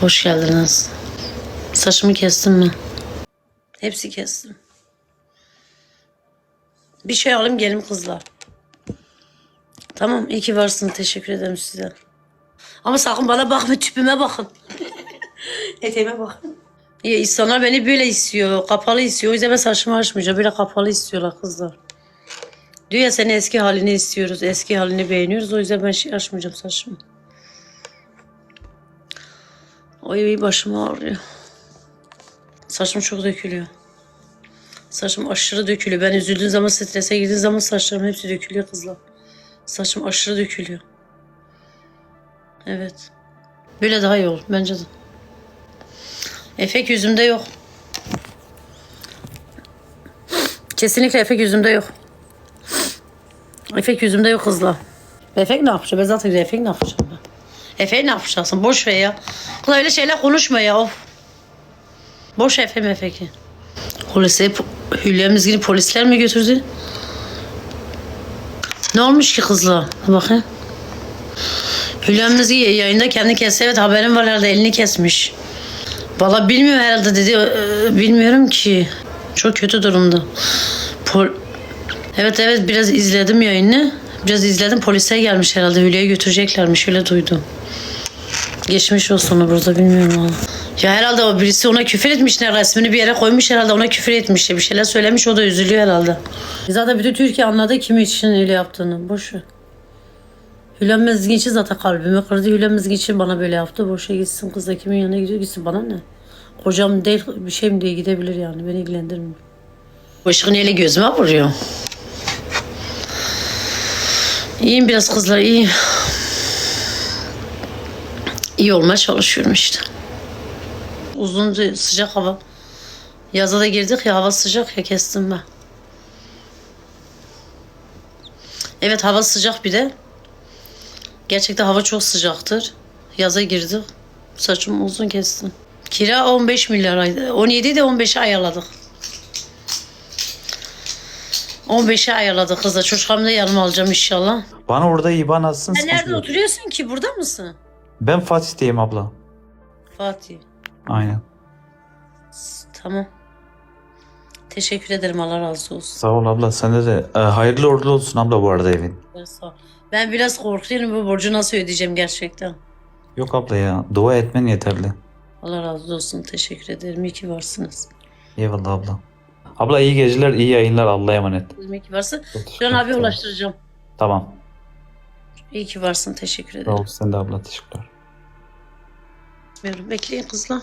Hoş geldiniz. Saçımı kestim mi? Hepsi kestim. Bir şey alayım gelin kızlar. Tamam iyi ki varsın. Teşekkür ederim size. Ama sakın bana bakma tüpüme bakın. Eteğime bakın. Ya insanlar beni böyle istiyor. Kapalı istiyor. O yüzden ben saçımı açmayacağım. Böyle kapalı istiyorlar kızlar. Diyor ya seni eski halini istiyoruz. Eski halini beğeniyoruz. O yüzden ben şey açmayacağım saçımı. Ay başım ağrıyor. Saçım çok dökülüyor. Saçım aşırı dökülüyor. Ben üzüldüğüm zaman, strese girdiğim zaman saçlarım hepsi dökülüyor kızlar. Saçım aşırı dökülüyor. Evet. Böyle daha iyi olur bence de. Efek yüzümde yok. Kesinlikle efek yüzümde yok. Efek yüzümde yok kızlar. Efek ne yapacağım? Ben zaten efek ne yapacağım ben? Efe'yi ne yapacaksın? Boş ver ya. Kız öyle şeyler konuşma ya. Of. Boş Efe mefeki. Polise, Hülya Mizgin'i polisler mi götürdü? Ne olmuş ki kızla? Bakın. Hülya Mizgin yayında kendi kesti. Evet haberim var herhalde elini kesmiş. Valla bilmiyorum herhalde dedi. Bilmiyorum ki. Çok kötü durumda. Pol evet evet biraz izledim yayını. Biraz izledim. Polise gelmiş herhalde. Hülya'yı götüreceklermiş. Öyle duydum. Geçmiş olsun burada bilmiyorum valla. Ya herhalde o birisi ona küfür etmiş ne resmini bir yere koymuş herhalde ona küfür etmiş bir şeyler söylemiş o da üzülüyor herhalde. Zaten bütün Türkiye anladı kimi için öyle yaptığını. Boş ver. Hülya Mezginç'i zaten kalbimi kırdı. Hülya Mezginç'i bana böyle yaptı. Boşa gitsin kız da kimin yanına gidiyor gitsin bana ne? Kocam değil bir şeyim diye gidebilir yani beni ilgilendirmiyor. Bu ışık neyle gözüme vuruyor. İyiyim biraz kızlar iyiyim. İyi olmaya çalışıyorum işte. Uzun sıcak hava. Yaza da girdik ya hava sıcak ya kestim ben. Evet hava sıcak bir de. Gerçekten hava çok sıcaktır. Yaza girdik. Saçımı uzun kestim. Kira 15 milyar aydı. 17 de 15'e ayarladık. 15'e ayarladık kızla. Çocuğumu da yanıma alacağım inşallah. Bana orada IBAN atsın. Sen nerede sıkıntı yok. oturuyorsun ki? Burada mısın? Ben Fatih'teyim abla. Fatih. Aynen. Tamam. Teşekkür ederim. Allah razı olsun. Sağ ol abla. Sende de e, hayırlı uğurlu olsun abla bu arada evin. Sağ ol. Ben biraz korkuyorum bu borcu nasıl ödeyeceğim gerçekten. Yok abla ya. Dua etmen yeterli. Allah razı olsun. Teşekkür ederim. İyi ki varsınız. Eyvallah abla. Abla iyi geceler, iyi yayınlar. Allah'a emanet. İyi ki varsın. Can abi ulaştıracağım. Tamam. İyi ki varsın. Teşekkür Sağ ederim. ol. Sen de abla. Teşekkürler. Bekliyorum. Bekleyin kızla.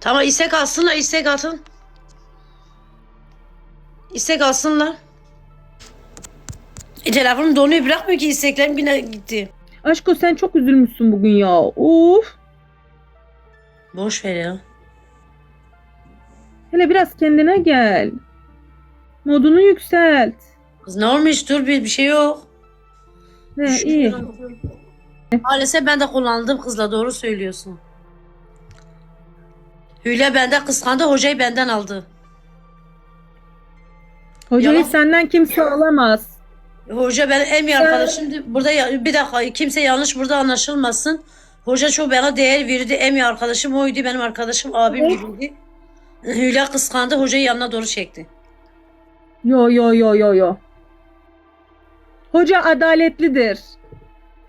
Tamam istek alsınlar. istek atın. İstek alsınlar. E, telefonum donuyor bırakmıyor ki isteklerim yine gitti. Aşko sen çok üzülmüşsün bugün ya. Uf. Boş ver ya. Hele biraz kendine gel. Modunu yükselt. Kız ne olmuş dur bir, bir şey yok. He iyi. Maalesef ben de kullandım kızla doğru söylüyorsun. Hülya benden kıskandı hocayı benden aldı. Hocayı Yalan. senden kimse alamaz. Hoca ben en iyi arkadaşım. Burada ya- bir dakika kimse yanlış burada anlaşılmasın. Hoca çok bana değer verdi. En iyi arkadaşım oydu. Benim arkadaşım abim gibiydi. Hülya kıskandı. Hocayı yanına doğru çekti. Yo yo yo yo yo. Hoca adaletlidir.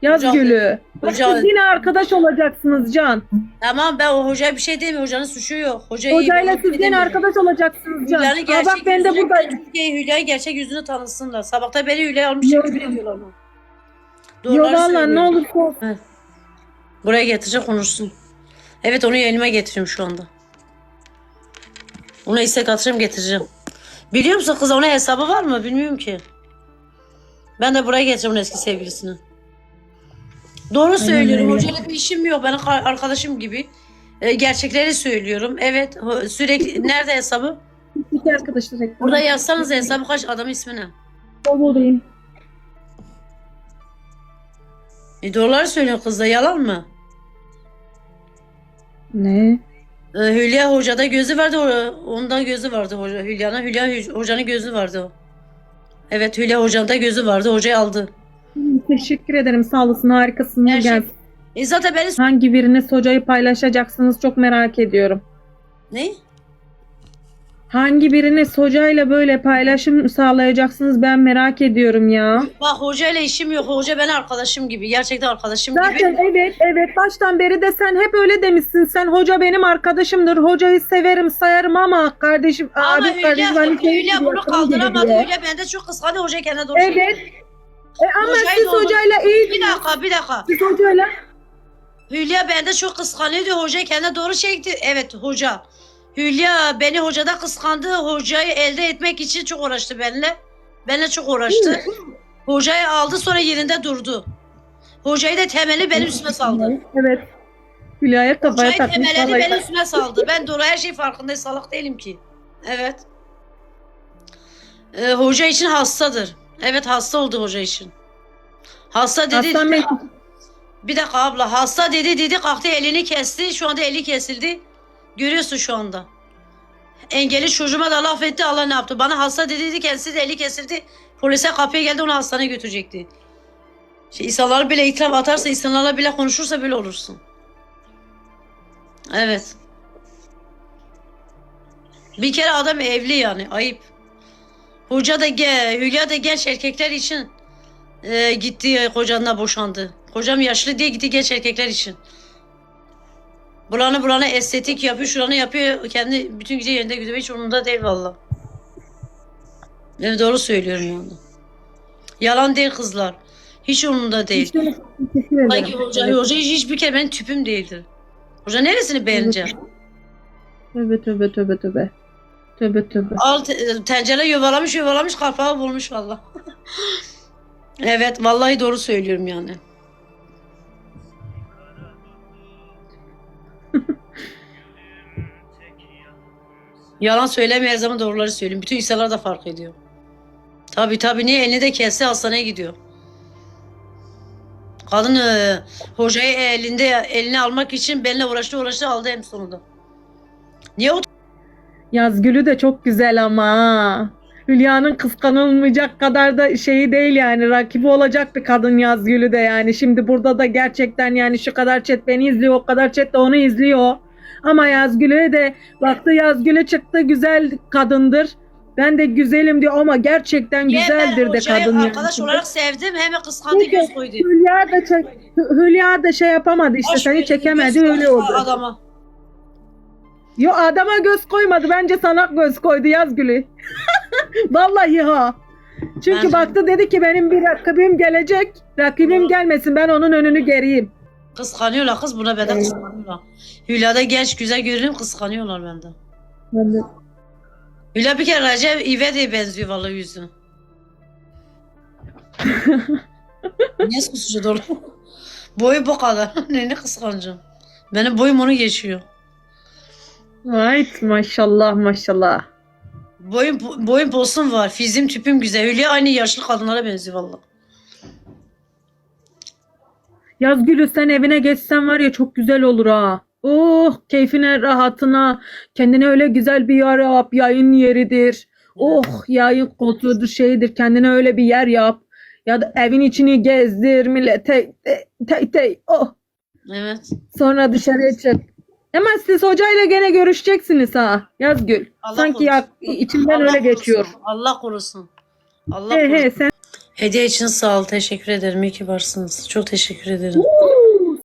Yaz Hoca- gülü. Bak Hoca- siz yine arkadaş olacaksınız Can. Tamam ben o hocaya bir şey demiyorum. Hocanın suçu yok. Hoca iyi, Hocayla siz yine arkadaş olacaksınız Can. Hülya'nın Aa, gerçek bak ben de yüzünü- buradayım. Hülya'yı gerçek yüzünü tanısınlar. Sabahta beni Hülya'ya almış Yok. küfür ediyorlar ama. Yo Doğruları valla ne söylüyorum. olursa olsun. Buraya getirecek konuşsun. Evet onu yayınıma getiriyorum şu anda. Ona istek atacağım getireceğim. Biliyor musun kız onun hesabı var mı? Bilmiyorum ki. Ben de buraya getireceğim onun eski sevgilisini. Doğru söylüyorum. Hocayla bir işim yok. Ka- arkadaşım gibi. Ee, gerçekleri söylüyorum. Evet. Sürekli nerede hesabı? İki arkadaşlar. Burada yazsanız hesabı kaç adam ismi ne? Deyin. E, doğruları söylüyor kız da yalan mı? Ne? Ee, Hülya hocada gözü vardı. Onda gözü vardı hoca. Hülya'nın Hülya Hü- hocanın gözü vardı. Evet Hülya hocanın da gözü vardı. Hocayı aldı. Teşekkür ederim sağ olasın harikasın. Her şey-. E zaten beni... Hangi biriniz hocayı paylaşacaksınız çok merak ediyorum. Ne? Hangi biriniz hocayla böyle paylaşım sağlayacaksınız ben merak ediyorum ya. Bak hocayla işim yok. Hoca benim arkadaşım gibi. Gerçekten arkadaşım Zaten gibi. evet evet baştan beri de sen hep öyle demişsin. Sen hoca benim arkadaşımdır. Hocayı severim sayarım ama kardeşim Ama abi Hülya, kardeşim hani şey Hülya gibi bunu yakın gibi kaldıramadı. diye. Hülya bende çok kıskandı. Hoca kendine doğru Evet. çekti. E ama Hocayı siz olur. hocayla iyi Bir dakika bir dakika. Siz hocayla Hülya bende çok kıskanıyordu. Hoca kendine doğru çekti. Evet hoca. Hülya beni hocada kıskandı. Hocayı elde etmek için çok uğraştı benimle. Benimle çok uğraştı. Hocayı aldı sonra yerinde durdu. Hocayı da temeli benim üstüme saldı. Evet. Hülya'ya kafaya Hocayı takmış. temelini vallahi. benim üstüme saldı. Ben doğru her şey farkındayım. Salak değilim ki. Evet. Ee, hoca için hastadır. Evet hasta oldu hoca için. Hasta dedi. Aslan Bey Bir dakika abla hasta dedi dedi kalktı elini kesti. Şu anda eli kesildi. Görüyorsun şu anda. Engelli çocuğuma da laf etti Allah ne yaptı. Bana hasta dedi dedi kendisi de eli kesildi. Polise kapıya geldi onu hastaneye götürecekti. Şey, insanlara bile itiraf atarsa insanlarla bile konuşursa böyle olursun. Evet. Bir kere adam evli yani ayıp. Hoca da ge, Hülya da genç erkekler için e, gitti kocanla boşandı. Kocam yaşlı diye gitti genç erkekler için. Buranı buranı estetik yapıyor, şuranı yapıyor. Kendi bütün gece yerinde gidiyor. Hiç umurumda değil valla. Ben doğru söylüyorum yani. Yalan değil kızlar. Hiç umurumda değil. Sanki hoca, hoca hiç, hiçbir kere benim tüpüm değildir. Hoca neresini beğeneceğim? Tövbe tövbe tövbe tövbe. Tövbe tövbe. Al te- tencere yuvalamış yuvalamış kalpağı bulmuş valla. evet vallahi doğru söylüyorum yani. Yalan söyleme her zaman doğruları söylüyorum. Bütün insanlar da fark ediyor. Tabi tabi niye elini de kesse hastaneye gidiyor. Kadın e, hocayı elinde eline almak için benimle uğraştı uğraştı aldı en sonunda. Niye o Yazgül'ü de çok güzel ama. Hülya'nın kıskanılmayacak kadar da şeyi değil yani rakibi olacak bir kadın Yazgül'ü de yani. Şimdi burada da gerçekten yani şu kadar chat beni izliyor o kadar chat de onu izliyor. Ama Yazgül'e de baktı Yazgül'e çıktı güzel kadındır. Ben de güzelim diyor ama gerçekten Niye ben güzeldir de hocayı kadın arkadaş yani. olarak sevdim hemen kıskandı Peki, göz koydu. Hülya da çek- Hü- Hülya da şey yapamadı işte Aşk seni çekemedi öyle oldu. Adama. Yo adama göz koymadı. Bence sana göz koydu Yazgül'ü. Vallahi ha. Çünkü Ben- baktı dedi ki benim bir rakibim gelecek. Rakibim gelmesin ben onun önünü geriyim. Kıskanıyorlar kız buna benden kıskanıyorlar. Hülya'da genç güzel görünüm kıskanıyorlar benden. Hülya bir kere Recep İvedik'e benziyor vallahi yüzü. Niye susucu dolu? Boyu bu kadar. Neyini kıskanacağım? Benim boyum onu geçiyor. Vay maşallah maşallah. Boyum, boyum posun var. Fizim tüpüm güzel. Hülya aynı yaşlı kadınlara benziyor vallahi. Yazgül'ü sen evine geçsen var ya çok güzel olur ha. Oh keyfine rahatına kendine öyle güzel bir yer yap yayın yeridir. Oh yayın koltuğudur şeydir kendine öyle bir yer yap. Ya da evin içini gezdir millete te, te, te, oh. Evet. Sonra dışarıya çık. Ama siz hocayla gene görüşeceksiniz ha Yazgül. Allah Sanki ya, içimden Allah öyle korusun. geçiyor. Allah korusun. Allah He korusun. he sen Hediye için sağ ol. Teşekkür ederim. İyi ki varsınız. Çok teşekkür ederim.